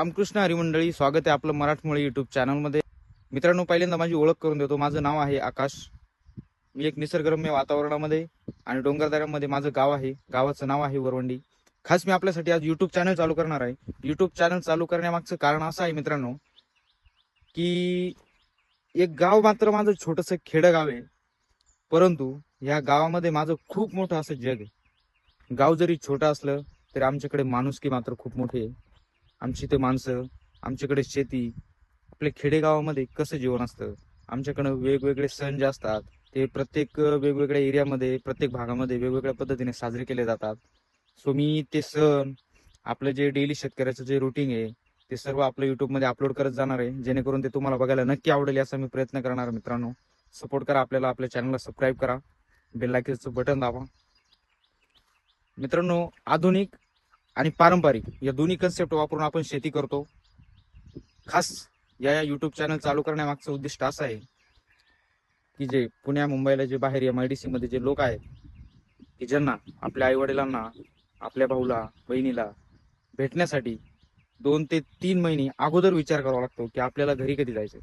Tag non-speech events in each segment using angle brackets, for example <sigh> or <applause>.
रामकृष्ण हरिमंडळी स्वागत आहे आपलं मराठमोळी युट्यूब चॅनलमध्ये मित्रांनो पहिल्यांदा माझी ओळख करून देतो. माझं नाव आहे आकाश. मी एक निसर्गरम्य वातावरणामध्ये आणि डोंगरदऱ्यामध्ये माझं गाव आहे. गावाचं नाव आहे वरवंडी. खास मी आपल्यासाठी आज युट्यूब चॅनल चालू करणार आहे. युट्यूब चॅनल चालू करण्यामागचं कारण असं आहे मित्रांनो की एक गाव मात्र माझं छोटंसं खेडं गाव आहे. परंतु या गावामध्ये माझं खूप मोठं असं जग आहे. गाव जरी छोटं असलं तरी आमच्याकडे माणुसकी मात्र खूप मोठी आहे. आमची ते माणसं आमच्याकडे शेती आपल्या खेडेगावामध्ये कसं जीवन असतं? आमच्याकडं वेगवेगळे सण जे असतात ते प्रत्येक वेगवेगळ्या एरियामध्ये प्रत्येक भागामध्ये वेगवेगळ्या पद्धतीने साजरे केले जातात. सो मी ते सण आपलं जे डेली शेतकऱ्याचं जे रुटीन आहे ते सर्व आपलं युट्यूबमध्ये अपलोड करत जाणार आहे. जेणेकरून ते तुम्हाला बघायला नक्की आवडेल याचा मी प्रयत्न करणार आहे मित्रांनो. सपोर्ट करा आपल्याला आपल्या चॅनलला सबस्क्राईब करा. बेल लायकीचं बटन दाबा. मित्रांनो आधुनिक आणि पारंपरिक या दोन्ही कन्सेप्ट वापरून आपण शेती करतो. खास या युट्यूब चॅनल चालू करण्यामागचं उद्दिष्ट असं आहे की जे पुण्या मुंबईला जे बाहेर एम आय डी मध्ये जे लोक आहेत की ज्यांना आपल्या आईवडिलांना आपल्या भाऊला बहिणीला भेटण्यासाठी दोन ते तीन महिने अगोदर विचार करावा लागतो की आपल्याला घरी कधी जायचं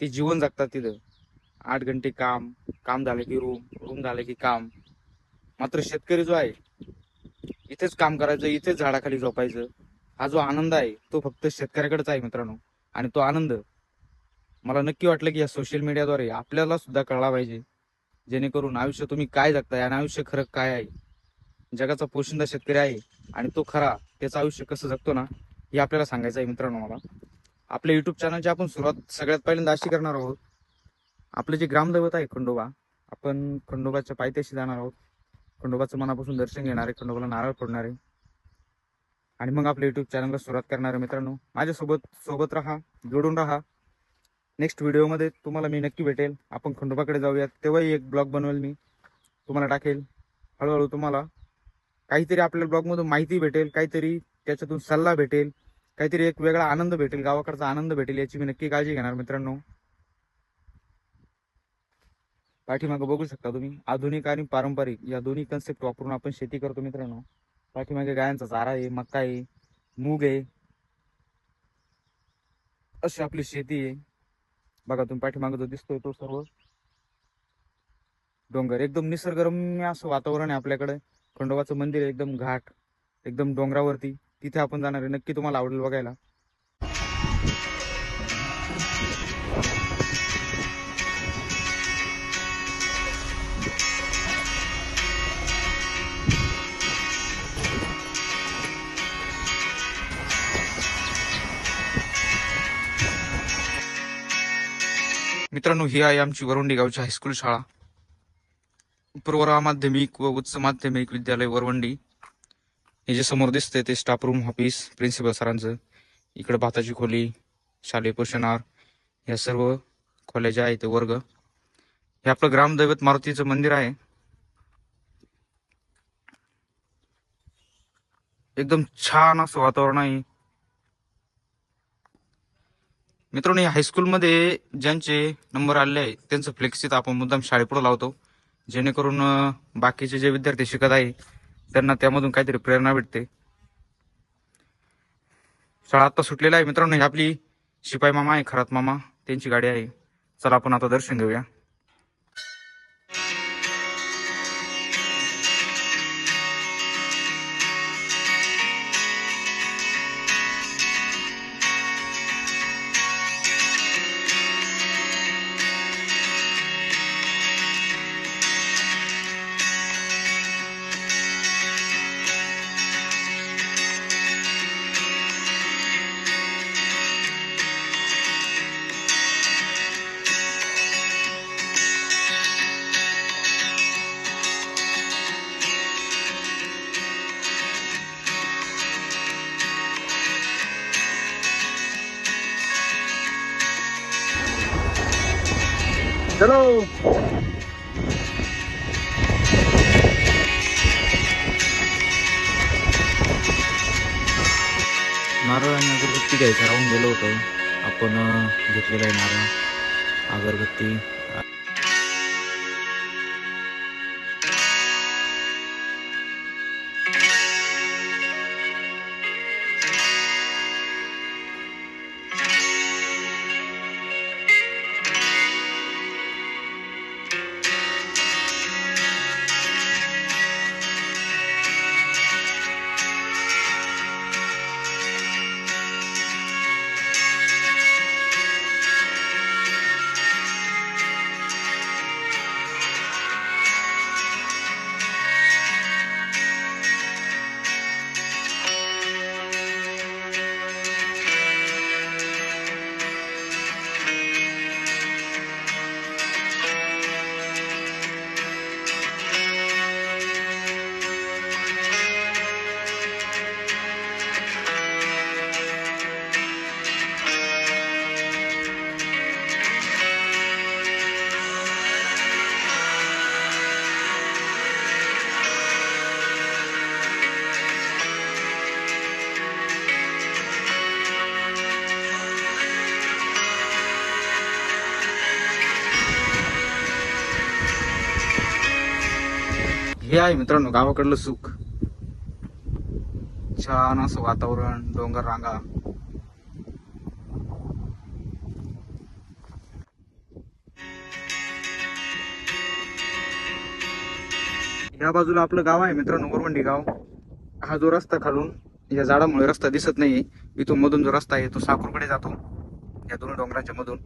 ते जीवन जगतात तिथं. आठ घंटे काम काम झालं की रूम रूम झालं की काम. मात्र शेतकरी जो आहे इथेच काम करायचं इथेच झाडाखाली झोपायचं. हा जो आनंद आहे तो फक्त शेतकऱ्याकडेच आहे मित्रांनो. आणि तो आनंद मला नक्की वाटलं की या सोशल मीडियाद्वारे आपल्याला सुद्धा कळला पाहिजे. जेणेकरून आयुष्य तुम्ही काय जगताय आणि आयुष्य खरं काय आहे? जगाचा पोशिंदा शेतकरी आहे आणि तो खरा त्याचं आयुष्य कसं जगतो ना हे आपल्याला सांगायचं आहे मित्रांनो मला. आपल्या युट्यूब चॅनलची आपण सुरुवात सगळ्यात पहिल्यांदा अशी करणार आहोत. आपलं जे ग्रामदैवत आहे खंडोबा आपण खंडोबाच्या पायथ्याशी जाणार आहोत. खंडोबाचं मनापासून दर्शन घेणारे खंडोबाला नारळ फोडणारे. आणि मग आपल्या युट्यूब चॅनलला सुरुवात करणारे मित्रांनो माझ्यासोबत सोबत राहा जोडून राहा. नेक्स्ट व्हिडिओमध्ये तुम्हाला मी नक्की भेटेल. आपण खंडोबाकडे जाऊयात. तेव्हाही एक ब्लॉग बनवेल मी. तुम्हाला टाकेल. हळूहळू तुम्हाला काहीतरी आपल्या ब्लॉगमधून माहिती भेटेल काहीतरी त्याच्यातून सल्ला भेटेल काहीतरी एक वेगळा आनंद भेटेल गावाकडचा आनंद भेटेल याची मी नक्की काळजी घेणार मित्रांनो. पाठीमागे बघू शकता तुम्ही. आधुनिक आणि पारंपरिक या दोन्ही कन्सेप्ट वापरून आपण शेती करतो मित्रांनो. पाठीमागे गायांचा चारा आहे मका आहे मूग आहे. अशी आपली शेती आहे. बघा तुम्ही पाठीमागे जो दिसतोय तो सर्व डोंगर. एकदम निसर्गरम्य असं वातावरण आहे आपल्याकडे. खंडोबाचं मंदिर आहे एकदम घाट एकदम डोंगरावरती. तिथे आपण जाणार आहे. नक्की तुम्हाला आवडेल बघायला. मित्रांनो ही आहे आमची वरवंडी गावची हायस्कूल शाळा. प्रवरा माध्यमिक व उच्च माध्यमिक विद्यालय वरवंडी. हे जे समोर दिसतंय ते स्टाफ रूम ऑफिस प्रिन्सिपल सरांचं. इकडे भाताची खोली शालेय पोषणार या सर्व खोल्या ज्या आहेत ते वर्ग. हे आपलं ग्रामदैवत मारुतीचं मंदिर आहे. एकदम छान असं वातावरण आहे. मित्रांनो हायस्कूलमध्ये ज्यांचे नंबर आलेले आहेत त्यांचं फ्लेक्सीत आपण मुद्दाम शाळेपुढे लावतो. जेणेकरून बाकीचे जे विद्यार्थी शिकत आहे त्यांना त्यामधून काहीतरी प्रेरणा भेटते. शाळा आता सुटलेला आहे मित्रांनो ही आपली शिपाई मामा आहे खरात मामा त्यांची गाडी आहे. चला आपण आता दर्शन घेऊया. चलो। नारळ आणि अगरबत्ती घ्यायचं राहून गेलो होतो. आपण घेतलेलं घेतलेला आहे नारळ. अगरबत्ती. हे आहे मित्रांनो गावाकडलं सुख. छान असं वातावरण डोंगर रांगा. या बाजूला आपलं गाव आहे मित्रांनो मोरवंडी गाव. हा जो रस्ता खालून या झाडामुळे रस्ता दिसत नाही इथून मधून जो रस्ता आहे तो साकूरकडे जातो. या दोन डोंगराच्या मधून.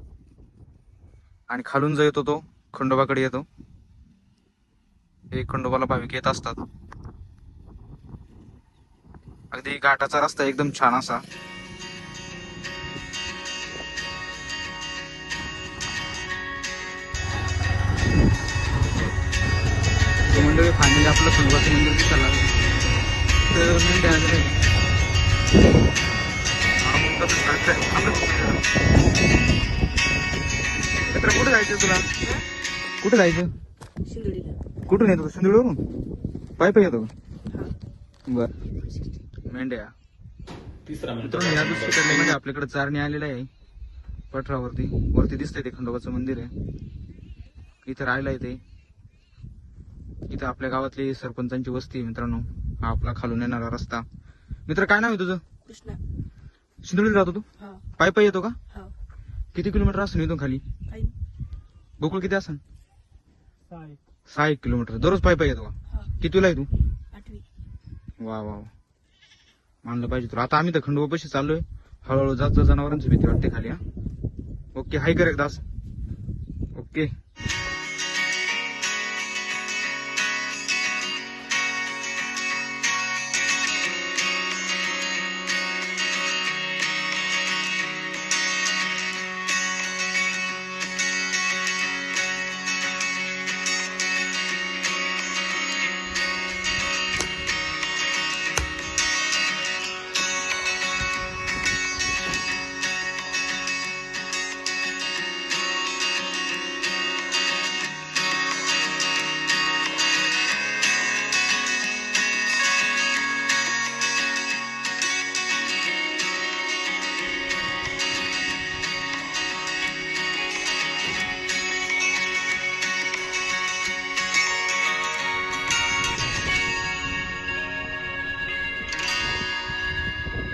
आणि खालून जो येतो तो खंडोबाकडे येतो. हे खंडोबाला भाविक येत असतात. अगदी घाटाचा रस्ता एकदम छान असा. मंडळी फायनली आपलं खंडोबाचं मंदिर दिसायला तर मंडळी आज आहे. कुठे जायचं तुला? कुठे जायचं? कुठून येतो? सिंधुडूरून पाय पाय येतो हा. बर. मेंढ्या. तिसरा मित्रांनो या दुसरीकडल्या म्हणजे आपल्याकडे चारणी आलेलं आहे. पठरावरती. वरती दिसतंय ते खंडोबाचं मंदिर आहे. इथं राहायला येते. इथं आपल्या गावातली सरपंचांची वस्ती आहे मित्रांनो. हा आपला खालून येणारा रस्ता. मित्र काय नाव आहे तुझं? कृष्णा. सिंधुडीला राहतो तू? हा. पाय पाय येतो का? हा. किती किलोमीटर असून इथून खाली? काही गोकुळ किती असन सहा एक किलोमीटर. दररोज पाय पाय येतो का? हा. कितीला आहे तू? आठवी. वा वा वा. मानलं पाहिजे तुला. आता आम्ही तर खंडोबापाशी चाललोय. हळूहळू जात जात जनावरांची भीती वाटते खाली हा. ओके हाय कर एकदास ओके.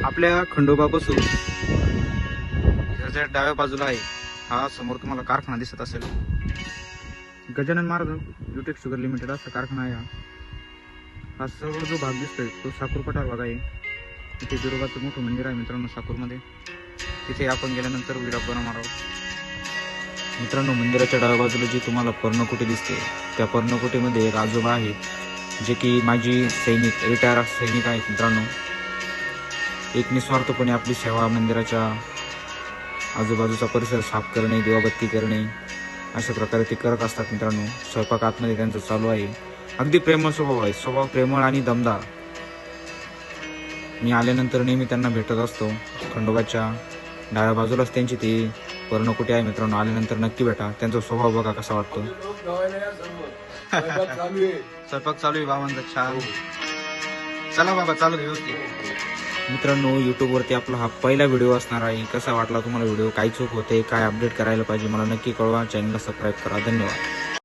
आपल्या खंडोबापासून ज्याच्या डाव्या बाजूला आहे. हा समोर तुम्हाला कारखाना दिसत असेल. गजानन मार्ग युटेक शुगर लिमिटेड असा कारखाना आहे हा. सर्व जो भाग दिसतोय तो साकूर पठार भाग आहे. तिथे बिरोबाचं मोठं मंदिर आहे मित्रांनो साकूरमध्ये तिथे आपण गेल्यानंतर व्हिडिओ बनवणार आहोत. मित्रांनो मंदिराच्या डाव्या बाजूला जी तुम्हाला पर्णकुटी दिसते त्या पर्णकुटीमध्ये एक आजोबा आहे जे की माझी सैनिक रिटायर सैनिक आहेत मित्रांनो. एक निस्वार्थपणे आपली सेवा मंदिराच्या आजूबाजूचा परिसर साफ करणे दिवाबत्ती करणे अशा प्रकारे ते करत असतात मित्रांनो. स्वयंपाक आतमध्ये त्यांचं चालू आहे. अगदी प्रेमळ स्वभाव आहे. स्वभाव प्रेमळ आणि दमदार. मी आल्यानंतर नेहमी त्यांना भेटत असतो. खंडोबाच्या डाव्या बाजूलाच त्यांची ती पर्णकुटी आहे मित्रांनो. आल्यानंतर नक्की भेटा. त्यांचा स्वभाव बघा कसा वाटतो. स्वयंपाक चालू आहे. <laughs> बाबांचा छान चला बाबा चालू व्यवस्थित मित्रांनो युट्यूबवरती आपला हा पहिला व्हिडिओ असणार आहे. कसा वाटला तुम्हाला व्हिडिओ? काय चूक होते? काय अपडेट करायला पाहिजे? मला नक्की कळवा. चॅनलला सबस्क्राईब करा. धन्यवाद.